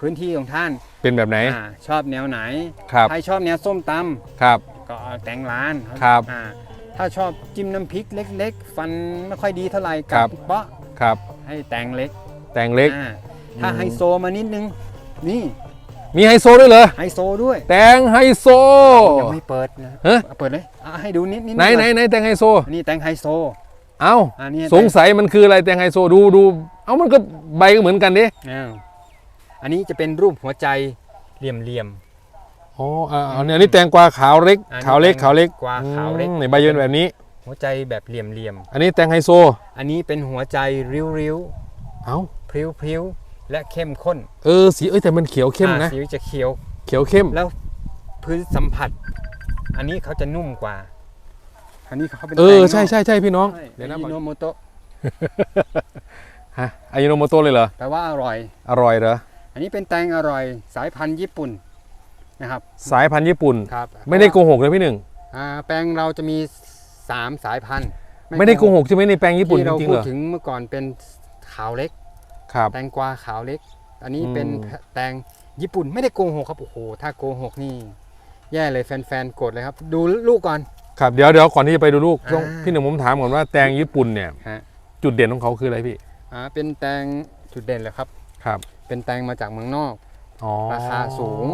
พื้นที่ของท่านเป็นแบบไหนอ่าชอบแนวไหน ครับ ใครชอบแนวส้มตครับำก็เอาแตงร้านครับอ่าถ้าชอบจิ้มน้ำพริกเล็ก ๆ ฟันไม่ค่อยดีเท่าไหร่ครักับเปาะครับ ให้แตงเล็กแตงเล็ก อ่าถ้าอืม ไฮโซมานิดนึง นี่มีไฮโซด้วยเหรอ ไฮโซด้วยแตงไฮโซ ยังไม่เปิดนะฮะ เอาเปิดเลยอะให้ดูนิดนิดไหนไหนก่อไหนแตงไฮโซอันนี้แตงไฮโซเอ้า อันนี้สงสัยมันคืออะไรแตงไฮโซดูดู เอ้ามันก็ใบก็เหมือนกันดิ อ้าว อันนี้จะเป็นรูปหัวใจเหลี่ยมอ๋ออ่าอันนี้อันนี้แตงกวาขาวเล็ก อันนี้ขาวเล็กแตงขาวเล็กกวาขาวเล็กอืมนี่ใบยืนแบบนี้ๆหัวใจแบบเหลี่ยมอันนี้แตงไฮโซๆอันนี้เป็นหัวใจริ้วเอ้าๆพริ้วๆและเข้มข้นเออ สี เอ้ย แต่มันเขียวเข้มอ่านะ สีจะเขียว เขียวเข้ม แล้วพื้นสัมผัส อันนี้เขาจะนุ่มกว่า อันนี้เขาเป็นเออ แตงใช่ใช่ใช่พี่น้อง ใช่เดี๋ยวนะอายิโนโมโตะฮะอายุโนโมโตะเลยเหรอ แปลว่าอร่อย อร่อยเหรอ อันนี้เป็นแตงอร่อยสายพันธุ์ญี่ปุ่นนะครับ สายพันธุ์ญี่ปุ่น ครับไม่ได้โกหกเลยพี่หนึ่งอ่าแปลงเราจะมีสามสายพันธุ์ไม่ได้โกหกใช่ไหมในแปลงญี่ปุ่นที่จเราริงๆพูเหดรอถึงเมื่อก่อนเป็นขาวเล็ก ครับ แตงกวาขาวเล็ก อันนี้อืมเป็นแตงญี่ปุ่นไม่ได้โกหกครับโอ้โหถ้าโกหกนี่ แย่เลยแฟนๆโกรธเลยครับ ดูลูกก่อน ครับเดี๋ยวเดี๋ยวก่อนที่จะไปดูลูกต้องอ่า พี่หนึ่งผมถามก่อนว่าแตงญี่ปุ่นเนี่ย ฮะจุดเด่นของเขาคืออะไรพี่อ่าเป็นแตงจุดเด่นเลยครับ ครับ เป็นแตงมาจากเมืองนอก อ๋อ ราคาสูง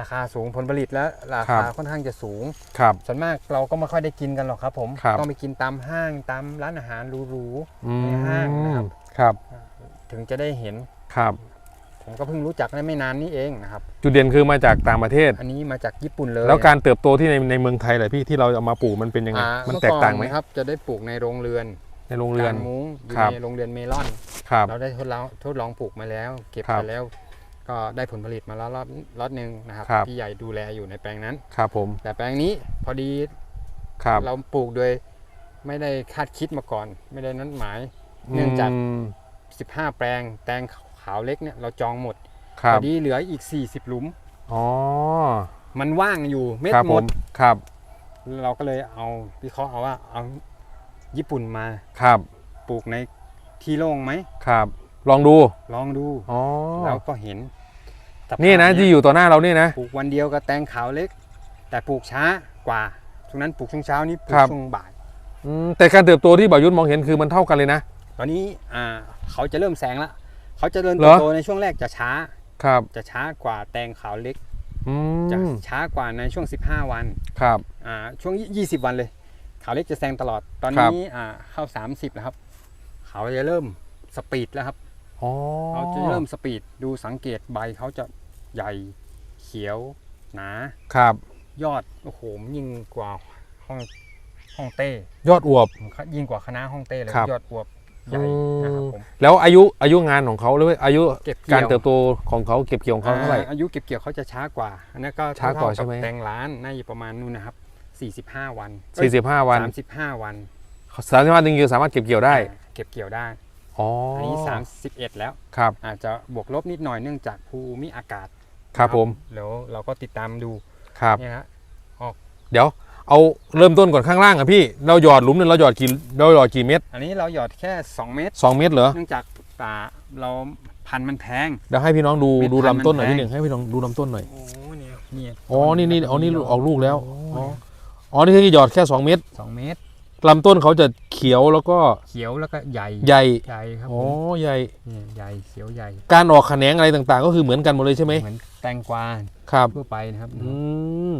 ราคาสูงผลผลิตและราครัคาบค่อนข้างจะสูง ครับ ส่วนมากเราก็ไม่ค่อยได้กินกันหรอกครับ ผมครับ ต้องไปกินตามห้างตามร้านอาหารหรู อืมในห้างนะครับ ครับ ๆถึงจะได้เห็น ครับ ผมก็เพิ่งรู้จักได้ไม่นานนี้เองนะครับ จุดเด่นคือมาจากต่างประเทศ อันนี้มาจากญี่ปุ่นเลยแล้วการเติบโตที่ในในเมืองไทยแหละพี่ที่เราเอามาปลูกมันเป็นยังไง อ่ามันเอแตกต่างไหมอนนะครับ จะได้ปลูกในโรงเรือน ในโรงเรือน กางมุ้งอยู่ครับ ในโรงเรือนเมลอน ครับ เราได้ทดลองทดลองปลูกมาแล้ว เก็บครับมาแล้ว ก็ได้ผลผลิตมาแล้วรอบรอบหนึ่งนะครับครับ พี่ใหญ่ดูแลอยู่ในแปลงนั้น ครับผมแต่แปลงนี้พอดีครับเราปลูกโดยไม่ได้คาดคิดมาก่อน ไม่ได้นัดหมาย เนื่องจาก ม15 แปลงแตงขาวเล็กเนี่ยเราจองหมดครัพบอดีเหลืออีก 40 หลุม อ๋อมันว่างอยู่เม็ดครับหผมดมครับ เราก็เลยเอาวิเคราะห์เอาว่าเอา ญี่ปุ่นมาครับ ปลูกในที่โล่งไหมครับ ลองดูลองดูอ๋อแล้วก็เห็นสภาพนี่นะที่อยู่ต่อหน้าเรานี่นะปลูกวันเดียวกับแตงขาวเล็ก แต่ปลูกช้ากว่าช่วงนั้นปลูกช่วงเช้านี้ปลูคกรับช่วงบ่ายอืมแต่การเติบโตที่บ่าวยุทธมองเห็นคือมันเท่ากันเลยนะตอนนี้อ่าเขาจะเริ่มแซงละเขาจะเริ่มเหรเติอบโตในช่วงแรกจะช้าครับ จะช้ากว่าแตงขาวเล็กอืจะมช้ากว่าในช่วง 15 วันครับอ่าช่วง 20 วันเลย ขาวเล็กจะแซงตลอดตอนครับนี้อ่าเข้า 30 แล้วครับ เขาจะเริ่มสปีดแล้วครับอ๋อเขาจะเริ่มสปีดดูสังเกตใบเขาจะใหญ่เขียวหนาครับ ยอดโอ้โหยิ่งกว่าห้องห้องเต้ ยอดอวบยิ่งกว่าคณะห้องเต้เลยครับยอดอวบใหญ่นะครับผมแล้วอายุอายุงานของเขาหรือว่าอายุเก็บเกี่ยวการเติบโตของเขาเก็บเกี่ยวของเขาเท่าไหร่อ่อายุเก็บเกี่ยวเขาจะช้ากว่าอันนั้นก็ช้ากว่าเท่ๆใช่ไหมบแตงร้านน่าจะประมาณนู่นนะครับ 45 วัน45 วันสามสิบห้าวันสามสิบห้าถึงสามารถเก็บเกี่ยวได้อ่าเก็บเกี่ยวได้ อ๋ออัอันนี้ 31 แล้ว ครับ อาจจะบวกลบนิดหน่อยเนื่องจากภูมิอากาศครับผม แล้วเราก็ติดตามดูครับ เนี่ยฮะเดี๋ยว เอาเริ่มต้นก่อนข้างล่างอะพี่ เราหยอดหลุมเนี่ยเราหยอดกี่เราหยอดกี่เม็ดอันนี้เราหยอดแค่ 2 เมตร สองเม็ดเหรอ เนื่องจากป่าเราพันธุ์มันแพง เดี๋ยวให้พี่น้องดูเม็ดดูพันธุ์ลำต้นหน่อยมันแพง พี่หนึ่งให้พี่น้องดูลำต้นหน่อย โอ้เนี่ยเนี่ยอ๋อ นี่นี่อ๋อนี่ออกลูกแล้ว อ๋อ อ๋อ นี่คือหยอดแค่ 2 เม็ดสองเมตร ลำต้นเขาจะเขียวแล้วก็เขียวแล้วก็ใหญ่ใหญ่ใหญ่ครับอ๋อผมใหญ่ เนี่ยใหญ่เขียวใหญ่การออกแขนงอะไรต่างๆ ก็คือเหมือนกันหมดเลยใช่ไหมเหมือนแตงกวาครับ ทั่วไปนะครับ อืม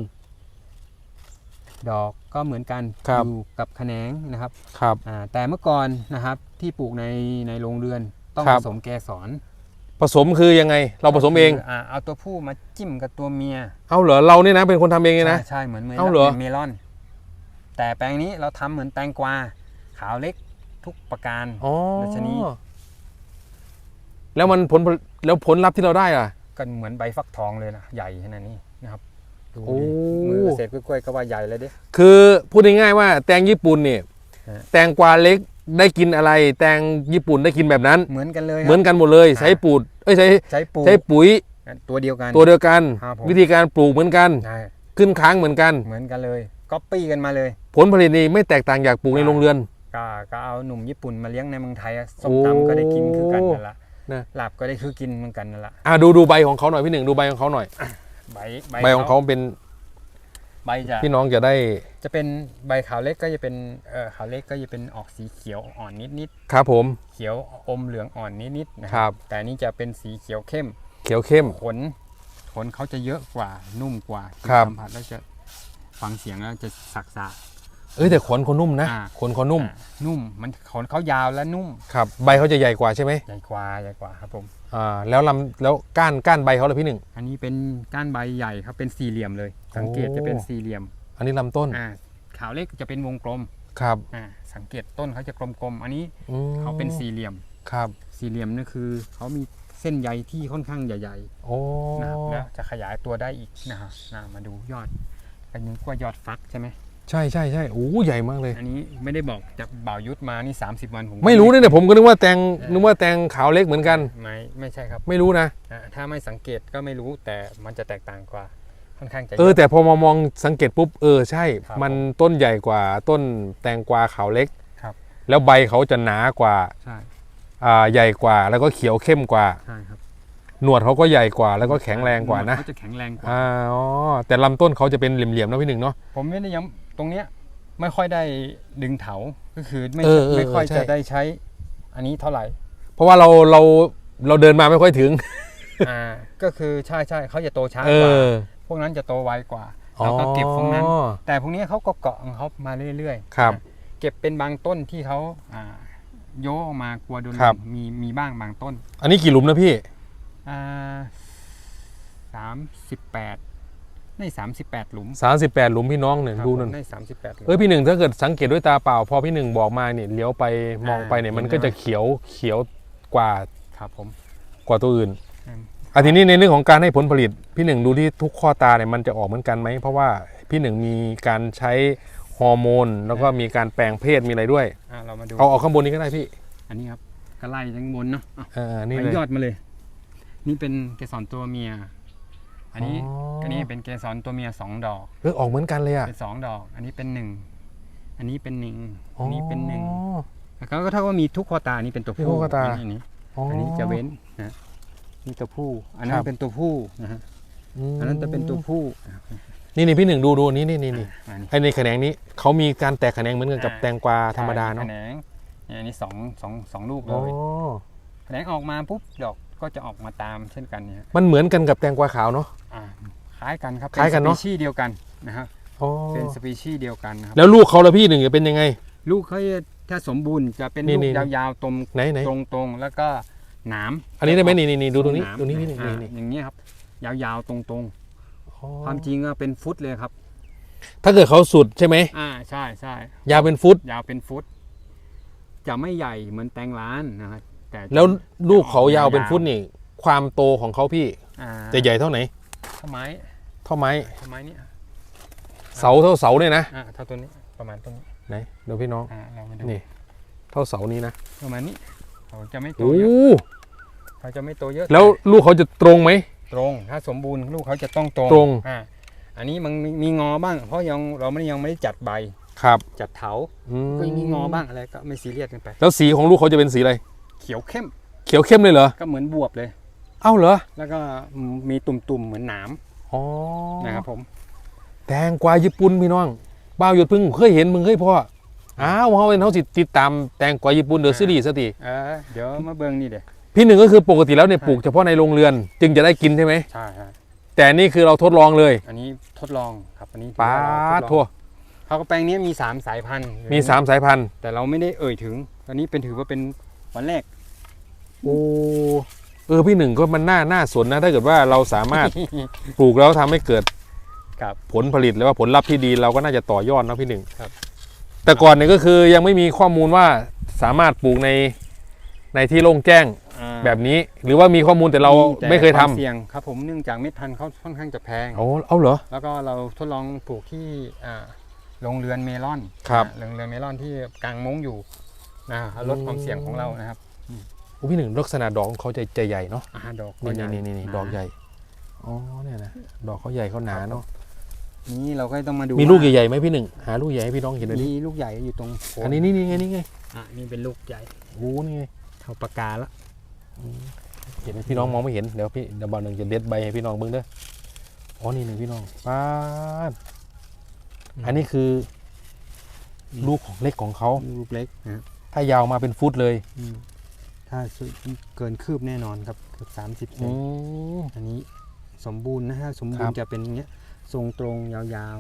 ดอกก็เหมือนกันครับ อยู่กับแขนงนะครับครับ อ่าแต่เมื่อก่อนนะครับที่ปลูกในในโรงเรือนต้องครัผบ สมแกสรผสมคือยังไง เราผสมเอง คืาเอาตัวผู้มาจิ้มกับตัวเมียเอาเหรอเราเนี่ยนะเป็นคนทำเองเลยนะ ใช่ใช่เหมือนเมลเอ้าเหรอ เมลอน แต่แปลงนี้เราทำเหมือนแตงกวาขาวเล็กทุกประการอ๋อรัชนีแล้วมันผลแล้วผลลัพธ์ที่เราได้อะก็เหมือนใบฟักทองเลยนะใหญ่ขนาดนี้นะครับดูโอ้ดิมือเกษตรกล้วยๆก็ว่าใหญ่เลยดิคือพูดง่ายๆว่า แตงญี่ปุ่นเนี่ยฮะแตงกวาเล็กได้กินอะไร แตงญี่ปุ่นได้กินแบบนั้น เหมือนกันเลย เหมือนกันหมดเลยใช้ปูดเอ้ยใช้ใช้ปูใช้ปุ๋ยตัวเดียวกันตัวเดียวกันครับผมวิธีการปลูกเหมือนกันใช่ขึ้นค้างเหมือนกันเหมือนกันเลยก๊อปปี้กันมาเลย ผลผลิตนี่ไม่แตกต่างจากปลูกในโรงเรือน ก็ก็เอาหนุ่มญี่ปุ่นมาเลี้ยงในเมืองไทยอะส้มโอ้ตำก็ได้กินคือกันนั่นละนะ ลาบก็ได้คือกินเหมือนกันนั่นแหละอะดูดูใบของเขาหน่อยพี่หนึ่งดูใบของเขาหน่อย ใบใบของเขาเป็นใบจะพี่น้องจะได้จะเป็นใบขาวเล็กก็จะเป็นเออขาวเล็กก็จะเป็นออกสีเขียวอ่อนนิดครับผม ๆเขียวอมเหลืองอ่อนนิดๆนะครับแต่อันนี้จะเป็นสีเขียวเข้ม เขียวเข้ม ขนขนเขาจะเยอะกว่านุ่มกว่าครับ สัมผัสแล้วจะฟังเสียงแล้วจะสักสะ เอ้ยแต่ขนเขานุ่มนะอ่า ขนเขานุ่มอ่านุ่มมันขนเขายาวและนุ่มครับใบเขาจะใหญ่กว่าใช่ไหมใหญ่กว่าใหญ่กว่าครับผม อ่าแล้วลำแล้วก้านก้านใบเขาเลยพี่หนึ่ง อันนี้เป็นก้านใบใหญ่ครับเป็นสี่เหลี่ยมเลย สังเกตโอ้จะเป็นสี่เหลี่ยมอันนี้ลำต้นอ่าขาวเล็กจะเป็นวงกลมครับอ่าสังเกตต้นเขาจะกลมๆอันนี้อืมเขาเป็นสี่เหลี่ยม ครับสี่เหลี่ยมนี่คือเขามีเส้นใยที่ค่อนข้างใหญ่โอ้ๆนะครับแล้วจะขยายตัวได้อีกนะครับอ่ามาดูยอดอันนี้ก็ยอดฟักใช่ไหม ใช่ใช่ใช่โอ้ใหญ่มากเลย อันนี้ไม่ได้บอกจะบ่าวยุทธมานี่ 30 วันผมไม่รู้เนี่ยผมก็นึกว่าแตงนึกว่าแตงขาวเล็กเหมือนกัน ไม่ไม่ใช่ครับไม่รู้นะอ่าถ้าไม่สังเกตก็ไม่รู้แต่มันจะแตกต่างกว่าค่อนข้างจะเออเยอะ แต่พอมามองสังเกตปุ๊บเออใช่ ครับมันต้นใหญ่กว่าต้นแตงกวาขาวเล็กครับ แล้วใบเขาจะหนากว่าใช่อ่าใหญ่กว่าแล้วก็เขียวเข้มกว่า ใช่ครับ หนวดเขาก็ใหญ่กว่าแล้วก็แข็งแรงกว่านะเขาจะแข็งแรงกว่าอ่าอ๋อแต่ลำต้นเขาจะเป็นเหลี่ยมๆนะพี่หนึ่งเนาะผมไม่ได้ย้ำตรงเนี้ยไม่ค่อยได้ดึงเถาก็คือไม่เออเออไม่ค่อยใช่จะได้ใช้ อันนี้เท่าไหร่ เพราะว่าเราเราเราเดินมาไม่ค่อยถึงอ่าก็คือใช่ใช่เขาจะโตช้าเอกว่าอพวกนั้นจะโตไวกว่าเราก็เก็บพวกนั้นอ๋อแต่พวกนี้เขาก็เกาะของเขามาเรื่อยๆครับอะเก็บเป็นบางต้นที่เขาอ่าโยกออกมากลัวโดนลครับมมีมีบ้างบางต้น อันนี้กี่หลุมนะพี่อ่า สามสิบแปดในสามสิบแปดหลุม38หลุมพี่น้องเนี่ยครับดูผมนั่นในสามสิบแปดหลุมเอ้ยพี่หนึ่งถ้าเกิดสังเกตด้วยตาเปล่า พอพี่หนึ่งบอกมาเนี่ยเลี้ยวไปมองไปเนี่ยอ่ามันก็จะเขียวเขียวกว่าครับผมกว่าตัวอื่นอืมอันทีนี้ในเรื่องของการให้ผลผลิต พี่หนึ่งดูที่ทุกข้อตาเนี่ยมันจะออกเหมือนกันไหมเพราะว่าพี่หนึ่งมีการใช้ฮอร์โมน แล้วก็มีการแปลงเพศมีอะไรด้วยอ่าเรามาดูเอาเอาข้างบนนี้ก็ได้พี่ อันนี้ครับก็ไล่ทั้งบนเนาะอะเออนี่ไปเลยยอดมาเลย นี่เป็นเกสรตัวเมีย อันนี้อ๋ออั อันนี้เป็นเกสรตัวเมียสองดอก เออออกเหมือนกันเลยอะเป็นสองดอก อันนี้เป็นหนึ่ง อันนี้เป็นหนึ่งอ๋ออันนี้เป็นหนึ่งแล้วก็เท่ากับว่ามีทุกข้อตาอันนี้เป็นตัวมีผู้ทุกข้อตา อันนี้อันนี้จะเว้นนะนี่ตัวผู้ อันนั้ครันบเป็นตัวผู้นะฮะมอันนั้นจะเป็นตัวผู้นี่นี่พี่หนึ่งดูดูนี่นี่นี่นี่อันนี้ไอในแขนงนี้เขามีการแตกแขนงเหมือนกันกับอ่าแตงกวาธรรมดาเนาะแขนงเนี่ยอันนี้สองสองสองลูกเลอ๋อยแขนงออกมาปุ๊บดอก ก็จะออกมาตามเช่นกันเนี่ยมันเหมือนกันกับแตงกวาขาวเนาะอ่าคล้ายกันครับคล้ายกันเนอะป็สปีชีส์เดียวกันนะฮะอ๋อเป็นสปีชีส์เดียวกันนะครับแล้วลูกเขาละพี่หนึ่งจะเป็นยังไง ลูกเขาจะถ้าสมบูรณ์จะเป็นนี่ลูกนี่ยาวๆตรงไหนไหนตรงตรงๆแล้วก็หนามอันนี้ได้ไหมนี่นี่นี่ดูตรงนี้หามตรงนี้นี่นี่อ่านี่อย่างเงี้ยครับ ยาวๆตรงๆอ๋อความจริงก็เป็นฟุตเลยครับ ถ้าเกิดเขาสุดใช่ไหมอ่าใช่ใช่ยาวเป็นฟุต ยาวเป็นฟุต จะไม่ใหญ่เหมือนแตงร้านนะครับ แต่แล้วลูกเขายาวเป็นฟุตนี่ ความโตของเขาพี่อ่าจะใหญ่เท่าไหน เท่าไม้เท่าไม้ เท่าไม้เนี่ยเสาเท่าเสาเนี่ยนะอ่าเท่าตัวนี้ประมาณตัวนี้ไหนเดี๋ยวพี่น้อง อ่าเรามาดูนี่ เท่าเสานี้นะประมาณนี้เขาจะไม่โตโอ้เยอะเขาจะไม่โตเยอะแล้วลูกเขาจะตรงไหม ตรง ถ้าสมบูรณ์ลูกเขาจะต้องตรงตรง อ่าอันนี้มันมีมีงอบ้าง เพราะยังเราไม่ได้ยังไม่ได้จัดใบครับจัดเถา อืก็มีงอบ้างอะไรก็ไม่ซีเรียสกันไป แล้วสีของลูกเขาจะเป็นสีอะไรเขียวเข้ม เขียวเข้มเลยเหรอ ก็เหมือนบวบเลย เอ้าเหรอ แล้วก็มีตุ่มๆเหมือนหนามอ๋อนะครับผม แตงกวาญี่ปุ่นพี่น้องบ้าวหยุดพึ่งเคยเห็นมึงเคยพ่ออ้าวเขาเป็นเขาสิติดตามแตงกวาญี่ปุ่นเดอะซีรีส์สติเออเดี๋ยวมาเบิ่งนี่เดี๋ยวพี่หนึ่งก็คือปกติแล้วเนี่ยปลูกเฉพาะในโรงเรือน จึงจะได้กินใช่ไหมใช่ใช่แต่นี่คือเราทดลองเลย อันนี้ทดลองครับอันนี้ป้าดททั่วดลองเขาวกระแปลงนี้มี 3 สายพันธุ์ มีสามสายพันธุ์ แต่เราไม่ได้เอ่ยถึง อันนี้เป็นถือว่าเป็นวันแรก โอ้เออพี่หนึ่งก็มันน่าน่าสนนะถ้าเกิดว่าเราสามารถปลูกแล้วทำให้เกิดครับผลผลิตหรือว่าผลลัพธ์ที่ดีเราก็น่าจะต่อยอดนะพี่หนึ่งครับ แต่ก่อนเนี่ยก็คือยังไม่มีข้อมูลว่าสามารถปลูกในในที่โล่งแจ้งอ่าแบบนี้ หรือว่ามีข้อมูลแต่เราแต่ไม่เคยทำวาเสี่ยงครับผมเนื่องจากเม็ดพันธุ์เขาค่อนข้างจะแพงเอาเอาเหรอแล้วก็เราทดลองปลูกที่อ่าโรงเรือนเมลอนครับอ่าโรงเรือนเมลอนที่กลางมุ้งอยู่นะลดความเสี่ยงของเรานะครับโอ้ พี่หนึ่งลักษณะดอกของเขาจะจะใหญ่เนาะอาหารดอกนี่ก็นี่นี่นี่าดอกใหญ่อ๋อเนี่ยนะดอกเขาใหญ่เขาหนาเนาะนี่เราก็ต้องมาดูมีลูกว่าใหญ่ๆไหมพี่หนึ่งหาลูกใหญ่ให้พี่น้องเห็นหน่อยดิมีลูกใหญ่อยู่ตรงโคอันนี้นี่นี่ไงนี่ไงอะนี่เป็นลูกใหญ่โอ้นี่ไงเท่าปากกาละเห็นไหมพี่น้องมองไม่เห็นเดี๋ยวพี่เดี๋ยวบอลหนึ่งจะเด็ดใบให้พี่น้องเบิ้งเด้ออ๋อนี่หนึ่งพี่น้องป้าดอันนี้คือ ลูกของเล็กของเขาลูกเล็กนะครับถ้ายาวมาเป็นฟุตเลยอืม ถ้าสุดเกินคืบแน่นอนครับเกือบสามสิบเซอืนมอันนี้สมบูรณ์นะฮะสมบูรครัณ์บจะเป็นอย่างเงี้ยทรงตรงยาว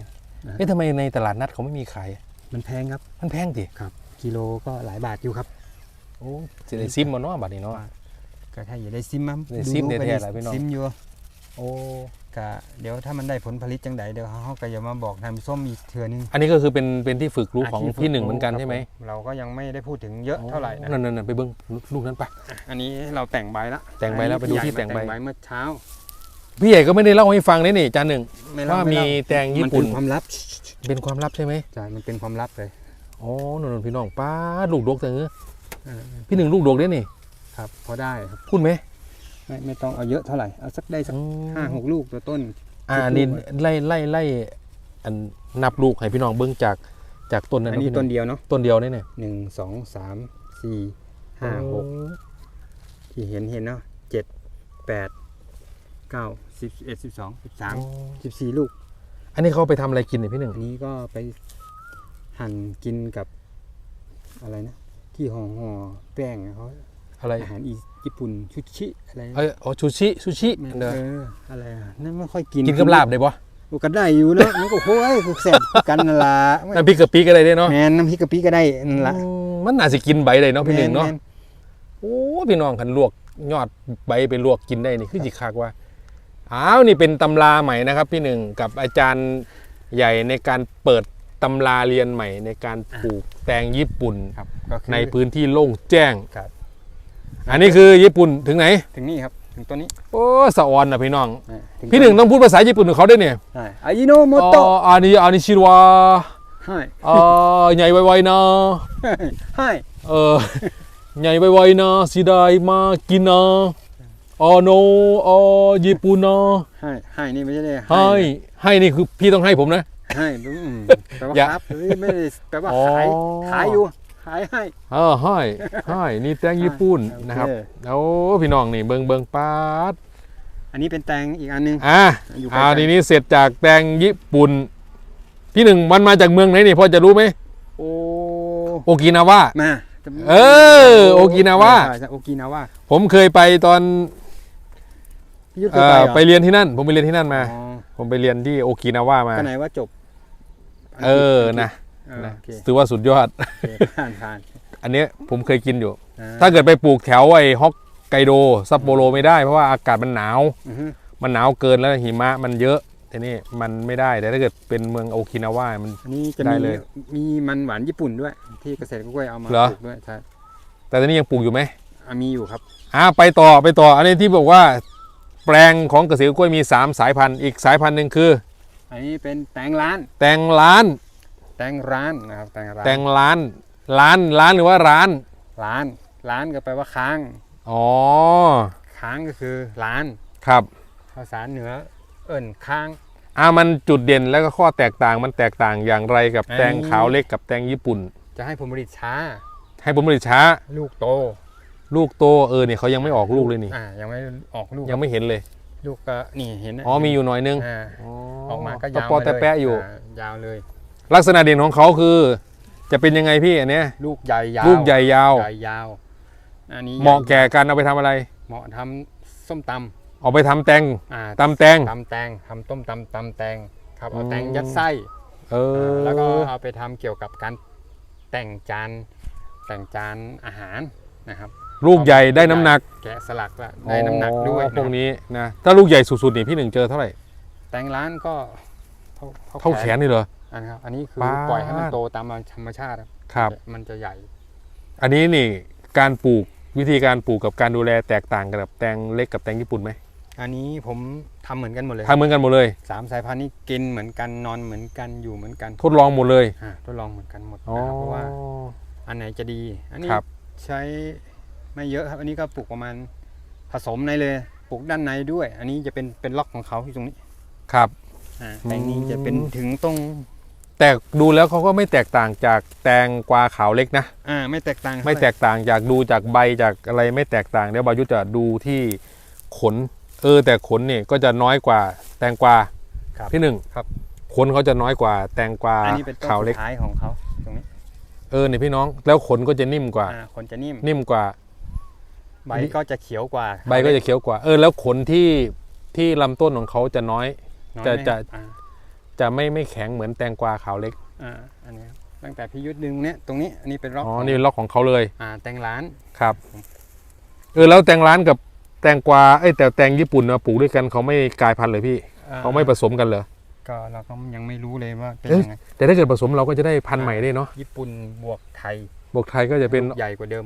เอ๊ะทำไมในตลาดนัดเขาไม่มีขายๆมันแพงครับ มันแพงดิครับ กิโลก็หลายบาทอยู่ครับ โอ้สิได้ซิมมาเนาะบัดนี้เนาะก็ถ้าอย่าได้ซิมมั้งได้ซิมดูๆแท้ๆไปหลายพี่น้องซิมอยู่ โอ้ก็เดี๋ยวถ้ามันได้ผลผลิตจังใดเดี๋ยวเขาก็จะมาบอกทางส้มอีกเทือนึงอันนี้ก็คือเป็นเป็นที่ฝึกรู้ของาชีพพี่หนึ่งเหมือนกันครับใช่ไหมผเราก็ยังไม่ได้พูดถึงเยอะเท่าไหร่นะนั่นนั่นๆๆไปเบิ้งลูกนั้นไปอันนี้เราแต่งใบแล้วแต่งใบแล้วไปดูที่แต่งใบเมื่อเช้า พี่ใหญ่ก็ไม่ได้เล่าให้ฟังเลยนี่จานหนึ่งไเล่ว่ามีไเล่แตงญี่ปุ่นมัเป็นความลับ เป็นความลับใช่ไหมใช่มันเป็นความลับเลยอ๋อนั่นๆพี่น้องป้าดลูกดกแต่เงื้อเออพี่หนึ่งลูกดกได้นี่ครับพอได้ครับพูดไหม ไม่ไม่ต้องเอาเยอะเท่าไหร่เอาสักได้สักอืมห้าหกลูกตัวต้น อ่าสิบอันนี้ลูกไล่ไล่ไล่อันนับลูกให้พี่น้องเบิ้งจากจากต้นนั้นอันนี้เาะพี่ต้นเดียวเนาะต้นเดียวนี่เนี่ยหนึ่งสองสามสี่ห้าหกที่เห็นเห็นเนาะเจ็ดแปดเก้าสิบเอ็ดสิบสองสิบสามอ๋อสิบสี่ลูก อันนี้เขาเอาไปทำอะไรกินเนี่ยพี่หนึ่งอันนี้ก็ไปหั่นกินกับอะไรนะ ที่ห่อห่อแป้งอะเขา อะไรอาหารอีญี่ปุ่นชุชิอะไรนะเอยอ๋อชูชิชูชิไม่เด้อเอออะไรอะนั่นไม่ค่อยกินกินกับลาบได้ปะโอ้ก็ได้อยู่เนาะมันก็โอ้ยกูแซ่บกันนั่นล่ะน้ำพริกกะปิก็ได้เด้เนาะแมนน้ำพริกกะปิก็ได้นั่นล่ะอืมมันน่าสิกินใบได้เนาะพี่หนึ่งเนาะแม่โอ้พี่น้องคันลวกยอดใบไปลวกกินได้นี่คือจิคักว่าอ้าวนี่เป็นตำราใหม่นะครับพี่หนึ่งกับอาจารย์ใหญ่ในการเปิดตำราเรียนใหม่ในการปลูกแตงญี่ปุ่นครับก็คือในพื้นที่โล่งแจ้งครับ อันนี้คือญี่ปุ่นถึงไหน ถึงนี่ครับ ถึงตัวนี้โอ้สะออนนะพี่น้อง อ่าถึพี่หนึ่งต้องพูดภาษาญี่ปุ่นกับเขาด้วยเนี่ยใช่อายิโนโมอ๋โตะออันนี้อันนี้ชิวาให้เออใหญ่ไวๆนะให้เออใหญ่ไวๆนะสิได้มากินนะอ๋อโนอ๋อญี่ปุ่นนะให้ให้นี่ไม่ใช่เลยให้ ให้นี่คือพี่ต้องให้ผมนะ ให้อืมแปลว่าอย่าครับหรือไม่ได้แปลว่าอ๋อ ขายขายอยู่ ขายให้ เออให้ให้นี่แตงญี่ปุ่นนะครับโอเคแล้วพี่น้องนี่เบิงเบิงปาดอันนี้เป็นแตงอีกอันหนึงอะอยู่ใกอ่าล้ๆทีนี้เสร็จจากแตงญี่ปุ่นพี่หนึ่งมันมาจากเมืองไหนนี่พอจะรู้ไหมโอ้โอกินาวะมาเออ โอกินาวะใช่ใช่โอกินาวะผมเคยไปตอนพี่ยุทธเคเอ่ยไปอเหรอไปเรียนที่นั่น ผมไปเรียนที่นั่นมาอ๋อผมไปเรียนที่โอกินาวะมาก็ไหนว่าจบ เออนะ เออนะโอเคถือว่าสุดยอด โอเคผ่านผ่านอันเนี้ยผมเคยกินอยู่ อ่ถ้าเกิดไปปลูกแถวไอ้ฮอกไกโดซัปโปโรไม่ได้เพราะว่าอากาศมันหนาว อือฮึมันหนาวเกินแล้วหิมะมันเยอะทีนี้มันไม่ได้แต่ถ้าเกิดเป็นเมืองโอกินาวะมัน อันนี้จะได้มีเลยมีมันหวานญี่ปุ่นด้วย ที่เกษตรกล้วยเอามาเหรอ ปลูกด้วยใช่แต่ตอนนี้ยังปลูกอยู่ไหมอะมีอยู่ครับ อ่าไปต่อไปต่อ อันนี้ที่บอกว่า แปลงของเกษตรกล้วยมี 3 สายพันธุ์อีกสายพันธุ์หนึ่งคือ อันนี้เป็นแตงร้าน แตงล้าน แตงร้านนะครับแตงร้านแตงล้านล้านล้านหรือว่าร้าน ร้าน ร้านก็แปลว่าค้าง อ๋อ ค้างก็คือร้าน ครับ ภาษาเหนือ เอิ่นค้างอ่ามันจุดเด่นแล้วก็ข้อแตกต่างมันแตกต่างอย่างไรกับอันนี้แตงขาวเล็กกับแตงญี่ปุ่น จะให้ผลผลิตช้า ให้ผลผลิตช้า ลูกโต ลูกโตเออเนี่ยเขายังไม่ออกลูกเลยนี่อ่ายังไม่ออกลูกยังไม่เห็นเลย ลูกก็นี่เห็นนะอ๋อมีอยู่หน่อยนึงอ่าออกมาก็ตะยาวปอมาแต่เลยแปะอยู่ายาวเลย ลักษณะเด่นของเขาคือ จะเป็นยังไงพี่อันเนี้ยลูกใหญ่ยาวลูกใหญ่ยาวใหญ่ยาวอันนี้เหมาะแก่การเอาไปทำอะไร เหมาะทำส้มตำเอาไปทำแตงอ่าตำแตง ตำแตงทำต้มตำตำแตงครับเอาอืมแตงยัดไส้เออแล้วก็เอาไปทำเกี่ยวกับการแต่งจานแต่งจานอาหารนะครับ ลูกใหญ่ได้น้ำหนักแกะสลักละได้น้ำหนักด้วยอ๋อนะพวกนี้นะถ้าลูกใหญ่สุดๆนี่พี่หนึ่งเจอเท่าไหร่ แตงร้านก็เท่าเท่าแขนนี่เหรอ อันครับ อันนี้คือป๊าดปล่อยให้มันโตตามธรรมชาติครับครับ มันจะใหญ่ อันนี้นี่การปลูกวิธีการปลูกกับการดูแลแตกต่างกันกับแตงเล็กกับแตงญี่ปุ่นไหมอันนี้ผมทำเหมือนกันหมดเลยทำเหมือนกันหมดเลย สามสายพันธุ์นี้กินเหมือนกันนอนเหมือนกันอยู่เหมือนกันทดลองหมดเลยอ่าทดลองเหมือนกันหมดอ๋อ นะครับเพราะว่าอันไหนจะดี อันนี้ครับ ใช้ไม่เยอะครับ อันนี้ก็ปลูกประมาณผสมในเลยปลูกด้านในด้วย อันนี้จะเป็นเป็นล็อกของเขาที่ตรงนี้ ครับ อ่าอืมแปลงนี้จะเป็นถึงตรง แต่ดูแล้วเขาก็ไม่แตกต่างจากแตงกวาขาวเล็กนะ อ่าไม่แตกต่างไม่แตกต่างจากดูจากใบจากอะไรไม่แตกต่างเดี๋ยวบายุทธจะดูที่ขน เออ แต่ขนเนี่ยก็จะน้อยกว่าแตงกวาครับพี่หนึ่งครับ ขนเขาจะน้อยกว่าแตงกวาอันนี้เป็นต้นขาวสุเล็กดท้ายของเขาตรงนี้เออเนี่ยพี่น้องแล้วขนก็จะนิ่มกว่า อ่าคนจะนิ่มนิ่มกว่า ใบก็จะเขียวกว่าใบก็จะเขียวกว่า เออแล้วขนที่ที่ลำต้นของเขาจะน้อยน้อยจะไหมจะอ่า จะไม่ไม่แข็งเหมือนแตงกวาขาวเล็กอ่าอันนี้ครับตั้งแต่พี่ยุทธดึงเนี้ยตรงนี้อันนี้เป็นล็อกอ๋อของนี่เป็นล็อกของเขาเลยอ่าแตงร้านครับเออแล้วแตงร้านกับแตงกวาเอ้ยแต่แตงญี่ปุ่นนะปลูกด้วยกันเขาไม่กลายพันธุ์เลยพี่อ่เขาไม่ผสมกันเหรอก็เราก็ยังไม่รู้เลยว่าเป็นเอ๊ะยังไงแต่ถ้าเกิดผสมเราก็จะได้พันธุ์ใหม่ได้เนาะญี่ปุ่นบวกไทยบวกไทยก็จะเป็นลูกใหญ่กว่าเดิม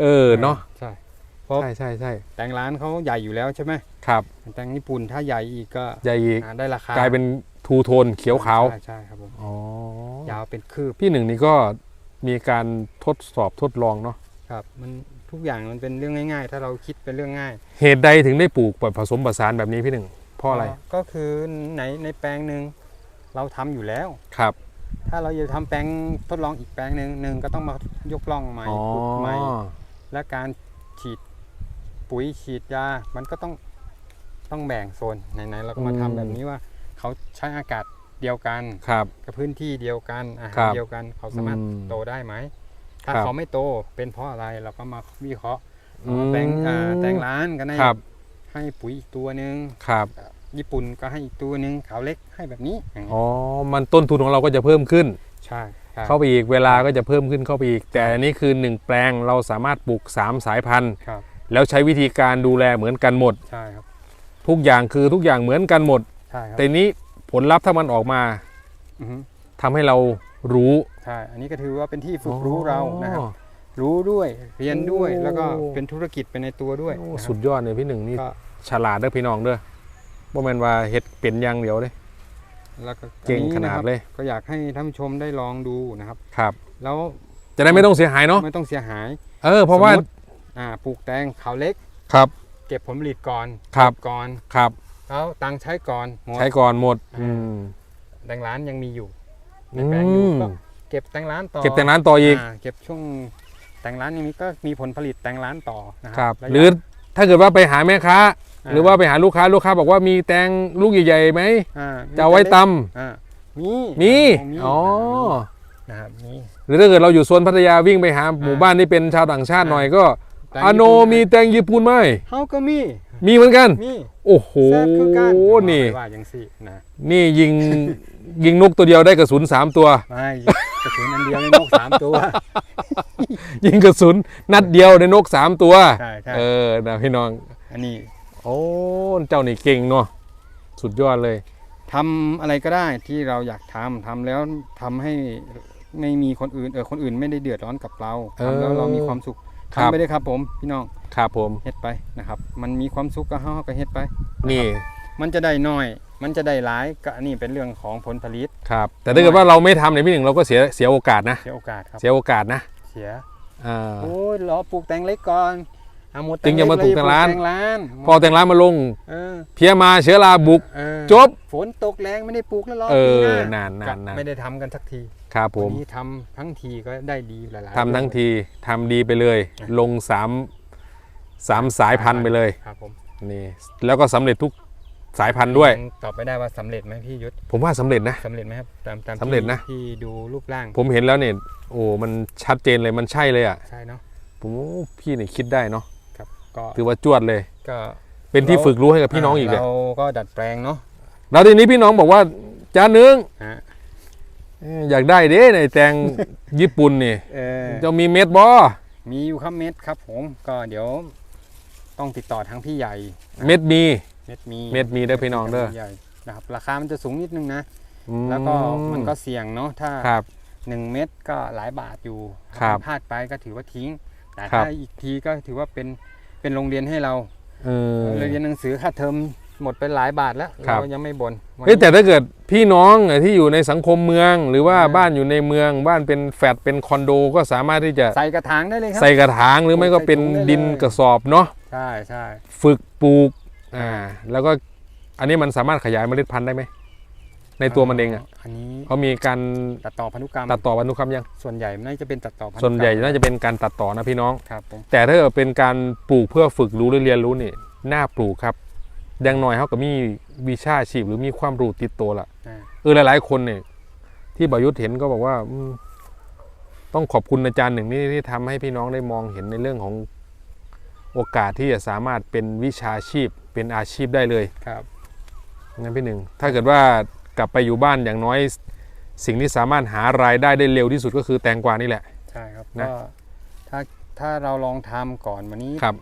เออเนาะใช่เพ ราะใช่ใช่ใช่แตงร้านเขาใหญ่อยู่แล้วใช่ไหมครับแตงญี่ปุ่นถ้าใหญ่อีกก็ใหญ่อีกอ่าได้ราคากลายเป็นทูโทนเขียวขาวใช่ใช่ครับผมอ๋อยาวเป็นคืบพี่หนึ่งนี่ก็มีการทดสอบทดลองเนาะครับมันทุกอย่างมันเป็นเรื่องง่าย ๆ ถ้าเราคิดเป็นเรื่องง่าย เหตุใดถึงได้ปลูกแบบผสมผสานแบบนี้พี่หนึ่งเพราะอะไรก็คือในในแปลงหนึ่งเราทำอยู่แล้วครับ ถ้าเราจะทำแปลงทดลองอีกแปลงหนึ่งหนึ่งก็ต้องมายกล่องใหม่อ๋อขุดใหม่และการฉีด ปุ๋ยฉีดยา มันก็ต้องต้องแบ่งโซนไหนๆเราก็มาทำแบบนี้ว่าเขาใช้อากาศเดียวกันครับ กับพื้นที่เดียวกันอาครัหารบเดียวกันเขาสามารถอืมโตได้ไหม ถ้าครับเขาไม่โตเป็นเพราะอะไรเราก็มาวิเคราะห์อืมแตงอ่าแตงร้านก็ให้ครับให้ปุ๋ยอีกตัวหนึ่งครับ ญี่ปุ่นก็ให้อีกตัวหนึ่งขาวเล็กให้แบบนี้อย่างนี้อ๋อมันต้นทุนของเราก็จะเพิ่มขึ้นใช่ใช่เข้าไปอีกเวลาก็จะเพิ่มขึ้นเข้าไปอีก แต่อันนี้คือ 1 แปลงเราสามารถปลูก 3 สายพันธุ์ครับ แล้วใช้วิธีการดูแลเหมือนกันหมด ใช่ครับ ทุกอย่างคือทุกอย่างเหมือนกันหมด ใช่ครับแต่นี้ผลลัพธ์ถ้ามันออกมาอือฮึทำให้เรารู้ใช่ อันนี้ก็ถือว่าเป็นที่ฝึกรู้เรานะครับ รู้ด้วยเรียนด้วยโอ้แล้วก็เป็นธุรกิจไปในตัวด้วยโอ้นะครับ สุดยอดเลยพี่หนึ่งนี่ก็ ฉลาดเด้อพี่น้องเด้อบ่แม่นว่าเฮ็ดเป็นอย่างเดียวเลย แล้วก็เก่งอัขนาดะครับเลยก็อยากให้ท่านผู้ชมได้ลองดูนะครับ ครับ แล้วจะได้ไม่ต้องเสียหายเนาะไม่ต้องเสียหาย เออเพราะว่าสมมุติ อ่าปลูกแตงขาวเล็กครับ เก็บผลผลิตก่อนครับเก็ก่อนครับ แล้วตังค์ใช้ก่อนหมดใช้ก่อนหมดอ่าอืมแตงร้านยังมีอยู่ในอืแปลงอยู่มก็เก็บแตงร้านต่อเก็บแต่นั้นต่ออีกาเก็บช่วงแตงร้านอย่างนี้ก็มีผลผลิตแตงร้านต่อนะคครัรับระยะหรือถ้าเกิดว่าไปหาแม่ค้าอ่าหรือว่าไปหาลูกค้าลูกค้าบอกว่ามีแตงลูกใหญ่ๆไหมอ่าจะเอาไว้ตอ่ามีำมีมีอ๋อนะครับมี หรือถ้าเกิดเราอยู่โซนพัทยาวิ่งไปหาหมู่บ้านที่เป็นชาวต่างชาติหน่อยก็ แตงอาโนญี่ปุ่มีแตงญี่ปุ่นไหมเฮาก็มีมีเหมือนกัน มีโอ้โห แซ่บคือกันนี่ ว่าอย่างสินะนี่ยิง ยิงนกตัวเดียวได้กระสุนสามตัว ไม่กระสุนอันเดียวในนกสามตัว ยิงกระสุนนัดเดียวได้นกสามตัว ใช่ใช่ เออนะพี่น้อง อันนี้โอ้เจ้านี่เก่งเนาะสุดยอดเลย ทำอะไรก็ได้ที่เราอยากทำทำแล้วทำให้ไม่มีคนอื่นเออคนอื่นไม่ได้เดือดร้อนกับเราทำแล้วเรามีความสุข ครับ ทำไปเลยครับผมพี่น้องครับผมเฮ็ดไปนะครับ มันมีความสุขก็เฮาก็เฮ็ดไป นี่มันจะได้น้อย มันจะได้หลายก็อันนี้เป็นเรื่องของผลผลิต ครับ แต่ถ้าเกิดว่าเราไม่ทำเนี่ยพี่หนึ่งเราก็เสียเสียโอกาสนะ เสียโอกาสครับเสียโอกาสนะเสีย อ่า โอ้ยรอปลูกแตงเล็กก่อนเอาหมดจึงจะมาปลูกแตงร้านแตงร้านพอแต่งร้านมาลง เออเพียมาเชื้อราบุก เออจบ ฝนตกแรงไม่ได้ปลูกแล้วรอเอปีอหน้านานนานนานไม่ได้ทำกันสักที ครับผมวันนี้ทำทั้งทีก็ได้ดีหลายๆทำทั้งเรื่องทีทำดีไปเลย ลงสามสามสายพันธุ์ไปเลยครับผมนี่แล้วก็สำเร็จทุกสายพันธุ์ด้วยงตอบไม่ได้ว่าสำเร็จไหมพี่ยุทธผมว่าสำเร็จนะสำเร็จไหมครับตามตามที่สำเร็จนะที่ดูรูปร่าง ผมเห็นแล้วเนี่ยโอ้มันชัดเจนเลยมันใช่เลยอะใช่เนาะผมว่าพี่เนี่ยคิดได้เนาะครับก็ถือว่าจวดเลยก็เป็นที่ฝึกรู้ให้กับพี่น้องอีกเลยเราก็ดัดแปลงเนาะแล้วทีนี้พี่น้องบอกว่าจานหนึงฮะเอ้ยอยากได้เด้ในแตงญี่ปุ่นนี่เออจะมีเม็ดบอมีอยู่ครับเม็ดครับ ผมก็เดี๋ยว ต้องติดต่อทางพี่ใหญ่ เม็ดมี เม็ดมีเม็ดมีเด้อพี่น้องเด้อใหญ่นะครับราคามันจะสูงนิดนึงนะอืแล้วก็มันก็เสี่ยงเนาะถ้าครับหนึ่งเม็ดก็หลายบาทอยู่ครับพลาดไปก็ถือว่าทิ้ง แต่ครัถ้าบอีกทีก็ถือว่าเป็นเป็นโรงเรียนให้เราเออเรียนหนังสือค่าเทอม หมดไปหลายบาทแล้วครับ เรายังไม่บน่นวันเฮ้ยนี้ แต่ถ้าเกิดพี่น้องที่อยู่ในสังคมเมือง หรือว่าอ่า บ้านอยู่ในเมือง บ้านเป็นแฟลตเป็นคอนโดก็สามารถที่จะใส่กระถางได้เลยครั ใส่กระถางหรือไม่ก็เป็นใส่ถุงได้เลย ดินกระสอบเนาะใช่ใช่ฝึกปลูกอ่าแล้วก็อันนี้มันสามารถขยายเมล็ดพันธุ์ได้ไหมในตัวมันเองอะอันนี้เขามีการตัดต่อพันธุกรรมตัดต่อพันธุกรรมยัง ส่วนใหญ่น่าจะเป็นตัดต่อพันธุกรรมส่วนใหญ่น่าจะเป็นการตัดต่อนะพี่น้อง ครับผมแต่ถ้าเกิดเป็นการปลูกเพื่อฝึกรู้หรือเรียนรู้นี่น่าปลูกครับ อยังน้อยเขาก็มีวิชาชีพหรือมีความรู้ติดตัวละอ่า เออหลาย ๆ คนเนี่ยที่บายุทธเห็นก็บอกว่าอืมต้องขอบคุณอาจารย์หนึ่งที่ที่ทำให้พี่น้องได้มองเห็นในเรื่องของโอกาสที่จะสามารถเป็นวิชาชีพเป็นอาชีพได้เลย ครับ งั้นพี่หนึ่งถ้าเกิดว่ากลับไปอยู่บ้านอย่างน้อย สิ่งที่สามารถหารายได้ได้เร็วที่สุดก็คือแตงกวานี่แหละ ใช่ครับนะ ก็ถ้าถ้าเราลองทำก่อนวันนี้ ครับ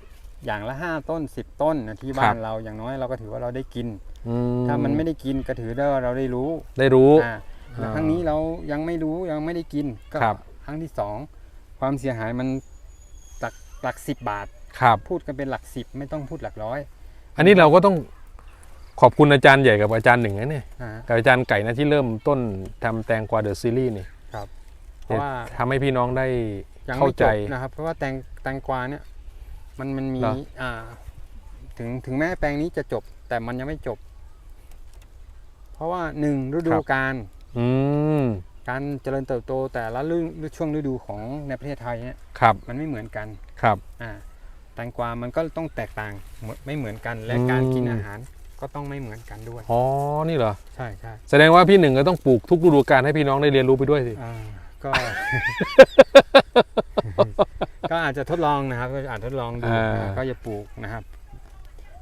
อย่างละ5ต้น10ต้นนะที่บ้านเราอย่างน้อยเราก็ถือว่าเราได้กินอืถ้ามันไม่ได้กินก็ถือได้ว่าเราได้รู้ ได้รู้อ่าแล้วอ่าครั้งนี้เรายังไม่รู้ยังไม่ได้กินก็ครับครั้งที่สองความเสียหายมันหลักหลักสิบบาทครับพูดกันเป็นหลักสิบไม่ต้องพูดหลักร้อย อันนี้เราก็ต้องขอบคุณอาจารย์ใหญ่กับอาจารย์หนึ่งนะเนี่ยอ่ากับอาจารย์ไก่นะที่เริ่มต้นทำแตงกวาเดอะซีรีส์นี่เพราะว่าทำให้พี่น้องได้ยังเข้าไม่ใจจบนะครับ เพราะว่าแตงแตงกวาเนี่ย มันมันมีเหรอ อ่า ถึงถึงแม้แปลงนี้จะจบ แต่มันยังไม่จบ เพราะว่าหนึ่งฤดูกาลอืมการเจริญเติบโตแต่ละฤดูช่วงฤดูของในประเทศไทยเนี่ยครับมันไม่เหมือนกัน ครับ อ่าแตงกวามันก็ต้องแตกต่างหมดไม่เหมือนกัน และอืม การกินอาหารก็ต้องไม่เหมือนกันด้วย อ๋อนี่เหรอใช่ใช่แสดงว่าพี่หนึ่งก็ต้องปลูกทุกฤดูกาลให้พี่น้องได้เรียนรู้ไปด้วยสิ อ่าก็ ก็อาจจะทดลองนะครับ ก็อาจทดลองดูอ่าอ่าก็จะปลูกนะครับ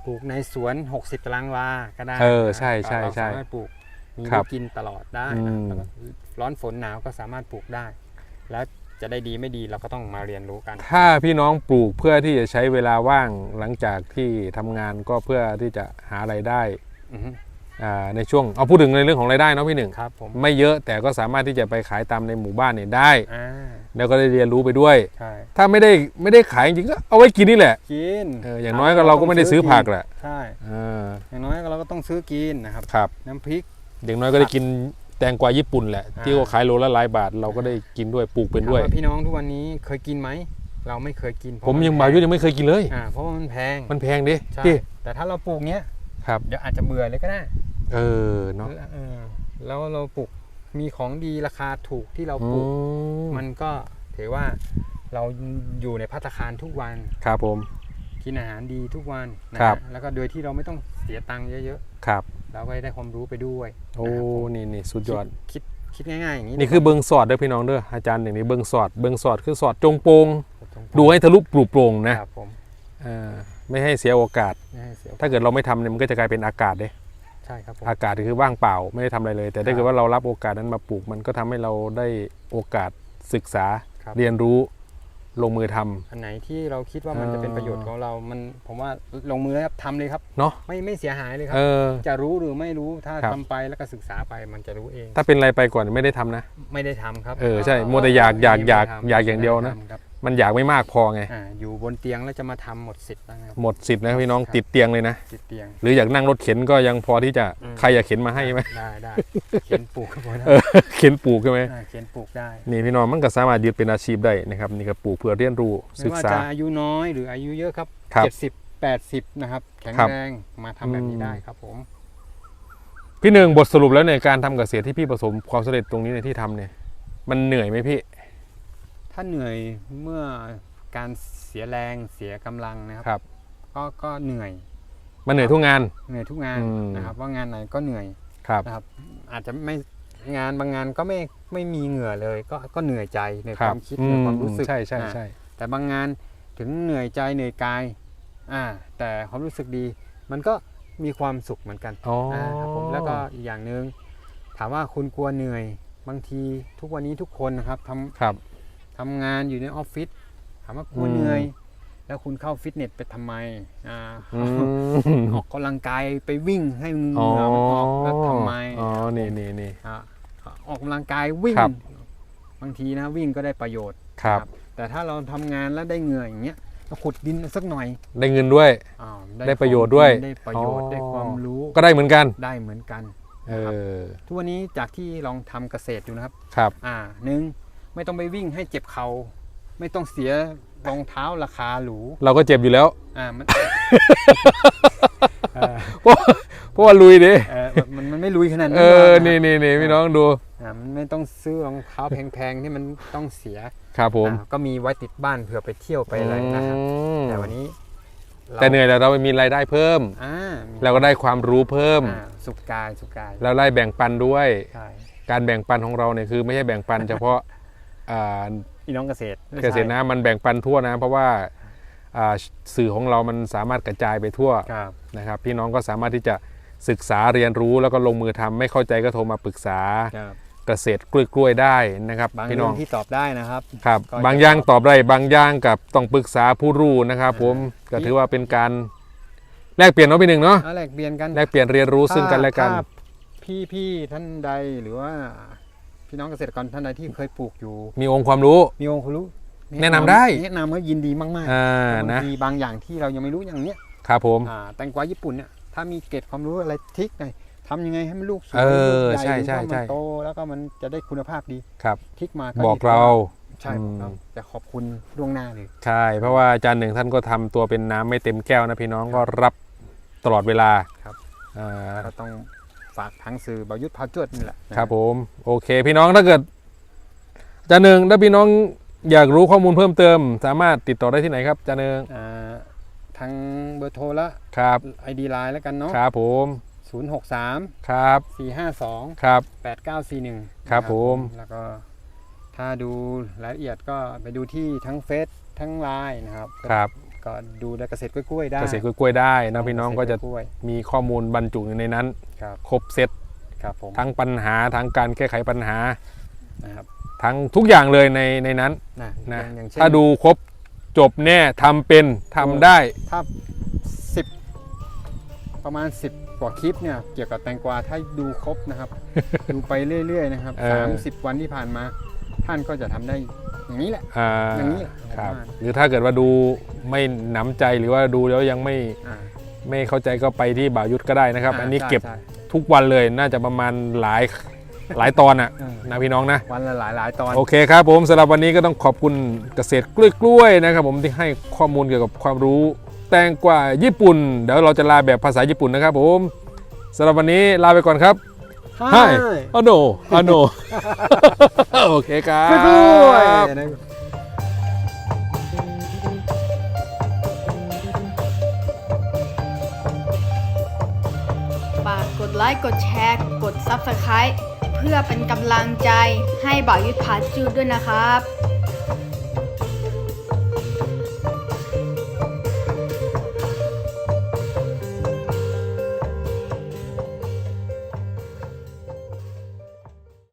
ปลูกในสวน 60 ตารางวาก็ได้เออนะใช่ใช่ เราใช่สามารถปลูกมีครัลูบกกินตลอดได้อืนะมแล้วก็ร้อนฝนหนาวก็สามารถปลูกได้ แล้วจะได้ดีไม่ดีเราก็ต้องมาเรียนรู้กัน ถ้าพี่น้องปลูกเพื่อที่จะใช้เวลาว่างหลังจากที่ทำงานก็เพื่อที่จะหารายได้ อือฮึอ่า ในช่วงเอาพูดถึงในเรื่องของรายได้เนาะพี่หนึ่งครับผมไม่เยอะแต่ก็สามารถที่จะไปขายตามในหมู่บ้านเนี่ยได้อ่าแล้วก็ได้เรียนรู้ไปด้วยใช่ถ้าไม่ได้ไม่ได้ขายจริงๆก็เอาไว้กินนี่แหละกินเอออย่างน้อยก็เราก็ไม่ได้ซื้อผักแหละใช่อ่าอย่างน้อยก็เราก็ต้องซื้อกินนะครับครับน้ำพริกอย่างน้อยก็ได้กินแตงกวาญี่ปุ่นแหละอ่าที่เขาขายโลละหลายบาทเราก็ได้กินด้วยปลูกเป็นด้วยถามาพี่น้องทุกวันนี้เคยกินไหมเราไม่เคยกินเพผมระนยังแพบายุยังไม่เคยกินเลยอ่าเพราะว่ามันแพงมันแพงดิใช่พี่แต่ถ้าเราปลูกเนี้ยครับเดี๋ยวอาจจะเบื่อเลยก็ได้ เออเนาะเออแล้วเราปลูกมีของดีราคาถูกที่เราอืปลูกมมันก็ถือว่าเราอยู่ในพัตตาคารทุกวันครับผมกินอาหารดีทุกวันนะครับฮะแล้วก็โดยที่เราไม่ต้องเสียตังค์เยอะครับๆเราก็ได้ความรู้ไปด้วยโอ้นะครับผมนี่นี่สุดยอดคิดคิดง่ายๆอย่างนี้นี่คือเบิงสอดเด้อพี่น้องเด้ออาจารย์อย่างนี้เบิงสอดเบิงสอดคือสอดจงโปงตรงๆดูให้ทะลุปลุโปร่งนะครับผมเออไม่ให้เสียโอกาสไม่ให้เสียถ้าเกิดเราไม่ทำเนี่ยมันก็จะกลายเป็นอากาศเด้ ใช่ครับผมอากาศคือว่างเปล่าไม่ได้ทำอะไรเลย แต่ครัถ้าบเกิดว่าเรารับโอกาสนั้นมาปลูก มันก็ทำให้เราได้โอกาสศึกษาครับเรียนรู้ลงมือทำอันไหนที่เราคิดว่ามันจะเป็นประโยชน์ของเรา มันผมว่าลงมือแล้วครับทำเลยครับเนาะไม่ไม่เสียหายเลยครัเอบอจะรู้หรือไม่รู้ถ้าครับทำไปแล้วก็ศึกษาไปมันจะรู้เอง ถ้าเป็นอะไรไปก่อนไม่ได้ทำนะ ไม่ได้ทำครับ เออใช่มัวแต่อยากอยากอยากไม่ได้ทำอยากอย่างเดียวนะไม่ไทำครับมันอยากไม่มากพอไง อ่าอยู่บนเตียงแล้วจะมาทำหมดสิทธิ์แล้วนะครับ หมดสิทธิ์นะพี่น้องครับ ติดเตียงเลยนะ ติดเตียง หรืออยากนั่งรถเข็นก็ยังพอที่จะอืม ใครอยากเข็นมาให้ไหม ได้ได้ เขียนปลูกก็พอได้เออ เข็นปลูกใช่ไหมาเขียนปลูกได้นี่พี่น้องมันก็สามารถยึดเป็นอาชีพได้นะครับนี่ก็ปลูกเพื่อเรียนรู้ไม่ศึกว่าษา จะอายุน้อยหรืออายุเยอะครับครับเจ็ดสิบแปดสิบนะครับ แข็งครับแรงมาทำแบบนี้อืมได้ครับผม พี่หนึ่งบทสรุปแล้วในการทำเกษตรที่พี่ประสบความสำเร็จตรงนี้ในที่ทำเนี่ยมันเหนื่อยไหมพี่ ถ้าเหนื่อยเมื่อการเสียแรงเสียกำลังนะครับครับ ก็ก็เหนื่อย มันเหนื่อยทุกงาน เหนื่อยทุกงานอืม นะครับ ว่างานไหนก็เหนื่อยครับ นะครับ อาจจะไม่งานบางงานก็ไม่ไม่มีเหงื่อเลย ก็ก็เหนื่อยใจในคครับวามคิดในความรู้สึกใช่ใช่อ่า ใช่ แต่บางงานถึงเหนื่อยใจเหนื่อยกายอ่าแต่ความรู้สึกดี มันก็มีความสุขเหมือนกันอ๋อออ่าครับผมแล้วก็อีกอย่างหนึ่งถามว่าคุณกลัวเหนื่อยบางทีทุกวันนี้ทุกคนนะครับทำครับ ทำงานอยู่ในออฟฟิศถามว่ากลัวอืมเหนื่อย แล้วคุณเข้าฟิตเนสไปทำไมอ่าอืมออกกำลังกายไปวิ่งให้เหอ๋องื่อมันออกแล้วทำไมอ๋อนี่นี่นี่อ่าออกกำลังกายวิ่งครับบางทีนะวิ่งก็ได้ประโยชน์ครับ แต่ถ้าเราทำงานแล้วได้เหงื่ออย่างเงี้ยเราขุดดินสักหน่อย ได้เงินด้วยอ้าวได้ประโยชน์ด้วยได้ประโยชน์อ๋อได้ความรู้ ก็ได้เหมือนกันได้เหมือนกันเออทุกวันนี้จากที่ลองทำเกษตรดูนะครับครับอ่าหนึ่ง ไม่ต้องไปวิ่งให้เจ็บเขา่าไม่ต้องเสียรองเท้าราคาหรูเราก็เจ็บอยู่แล้ว อ่ามันเออเพราะว่าลุยดิเออมันมันมันไม่ลุยขนาดเอนั้นหรอกะนี่นี่นี่พี่น้องดู อ่ามันไม่ต้องซื้อรองเท้าแพงๆที่มันต้องเสียครับผมอ่าก็มีไว้ติดบ้านเผื่อไปเที่ยวไปอะไรนะครับอืมแต่วันนี้ราแต่เหนื่อยแล้วเรามีรายได้เพิ่ม อ่ามีเราก็ได้ความรู้เพิ่ม อ่าสุขกายสุขกายเราได้แบ่งปันด้วย ใช่การแบ่งปันของเราเนี่ยคือไม่ใช่แบ่งปันเฉพาะอ่า พี่น้องเกษตรไม่เกษตรนะมันแบ่งปันทั่วนะ เพราะว่าอ่าสื่อของเรามันสามารถกระจายไปทั่วครับนะครับ พี่น้องก็สามารถที่จะศึกษาเรียนรู้แล้วก็ลงมือทำไม่เข้าใจก็โทรมาปรึกษาครับเกษตรกล้วยๆได้นะครับบางพี่เรื่น้อองงที่ตอบได้นะครับครับก็จะบางอย่างตอบได้บางอย่างกับต้องปรึกษาผู้รู้นะครับ ผมอ่าก็ถือว่าเป็นการแลกเปลี่ยนเนาะพี่หนึ่งเนาะเอาแลกเปลี่ยนกันแลกเปลี่ยนเรียนรู้ซึ่งกันและกันถ้าพี่พี่ท่านใดหรือว่า พี่น้องเกษตรกรท่านใดที่เคยปลูกอยู่ มีองค์ความรู้ มีองค์ความรู้แนะนำได้ แนะนำก็ยินดีมากๆอ่าบางนะทีบางอย่างที่เรายังไม่รู้อย่างเนี้ยครับผมอ่าแตงกวาญี่ปุ่นเนี่ยถ้ามีเกร็ดความรู้อะไรทริกหน่อยทำยังไงให้มันลูกสวยเออลูกใช่หญ่ใช่หรือว่าใช่มันโตแล้วก็มันจะได้คุณภาพดีครับทริกมาบอกดีเราใช่บอกเราอืมจะขอบคุณล่วงหน้าเลย ใช่ เพราะว่าอาจารย์หนึ่งท่านก็ทำตัวเป็นน้ำไม่เต็มแก้วนะพี่น้องก็รับตลอดเวลาครับอ่าก็ต้อง ฝากทางสื่อบายุทธพาจวดนี่แหละนะครับผม โอเค พี่น้องถ้าเกิดอาจารย์หนึ่งถ้าพี่น้องอยากรู้ข้อมูลเพิ่มเติม สามารถติดต่อได้ที่ไหนครับอาจารย์หนึ่งอ่าทางเบอร์โทรละครับไอดีไลน์แล้วกันเนาะครับผม063 ครับ 452 ครับ 8941 ครับผม แล้วก็ถ้าดูรายละเอียดก็ไปดูที่ทั้งเฟซทั้งไลน์นะครับ ครับ ก็ดูได้เกษตรกล้วยๆได้เกษตรกล้วยๆได้นะพี่น้องก็จะเษตรกล้วยมีข้อมูลบรรจุอยู่ในนั้นๆครับครบเซตครับผมทั้งปัญหาทั้งการแก้ไขปัญหานะครับทั้งทุกอย่างเลยในในนั้นนะนะอย่างอย่างเช่นถ้าดูครบจบแน่ทำเป็นทำได้ถ้าสิบประมาณ 10 กว่าคลิปเนี่ยเกี่ยวกับแตงกวาถ้าดูครบนะครับ ดูไปเรื่อยๆนะครับเออสามสิบวันที่ผ่านมา ท่านก็จะทำได้อย่างนี้แหละอ่าอย่างนี้ครับผมว่าหรือถ้าเกิดว่าดูไม่หนำใจหรือว่าดูแล้วยังไม่อ่าไม่เข้าใจก็ไปที่บ่าวยุทธก็ได้นะครับาอันนี้ใช่เก็บใช่ทุกวันเลยน่าจะประมาณหลายหลายตอนอะเออนะพี่น้องนะวันละหลายหลายๆตอนโอเคครับผมสำหรับวันนี้ก็ต้องขอบคุณเกษตรกล้วยๆนะครับ ผมที่ให้ข้อมูลเกี่ยวกับความรู้ แตงกว่าญี่ปุ่น เดี๋ยวเราจะลาแบบภาษาญี่ปุ่นนะครับผมสำหรับวันนี้ลาไปก่อนครับ ใช่อโนอโนโอเคครับกล้วยๆนะฝากกดไลค์ กดแชร์ กด Subscribe เพื่อเป็นกำลังใจให้บ่าวยุทธพาจูด้วยนะครับ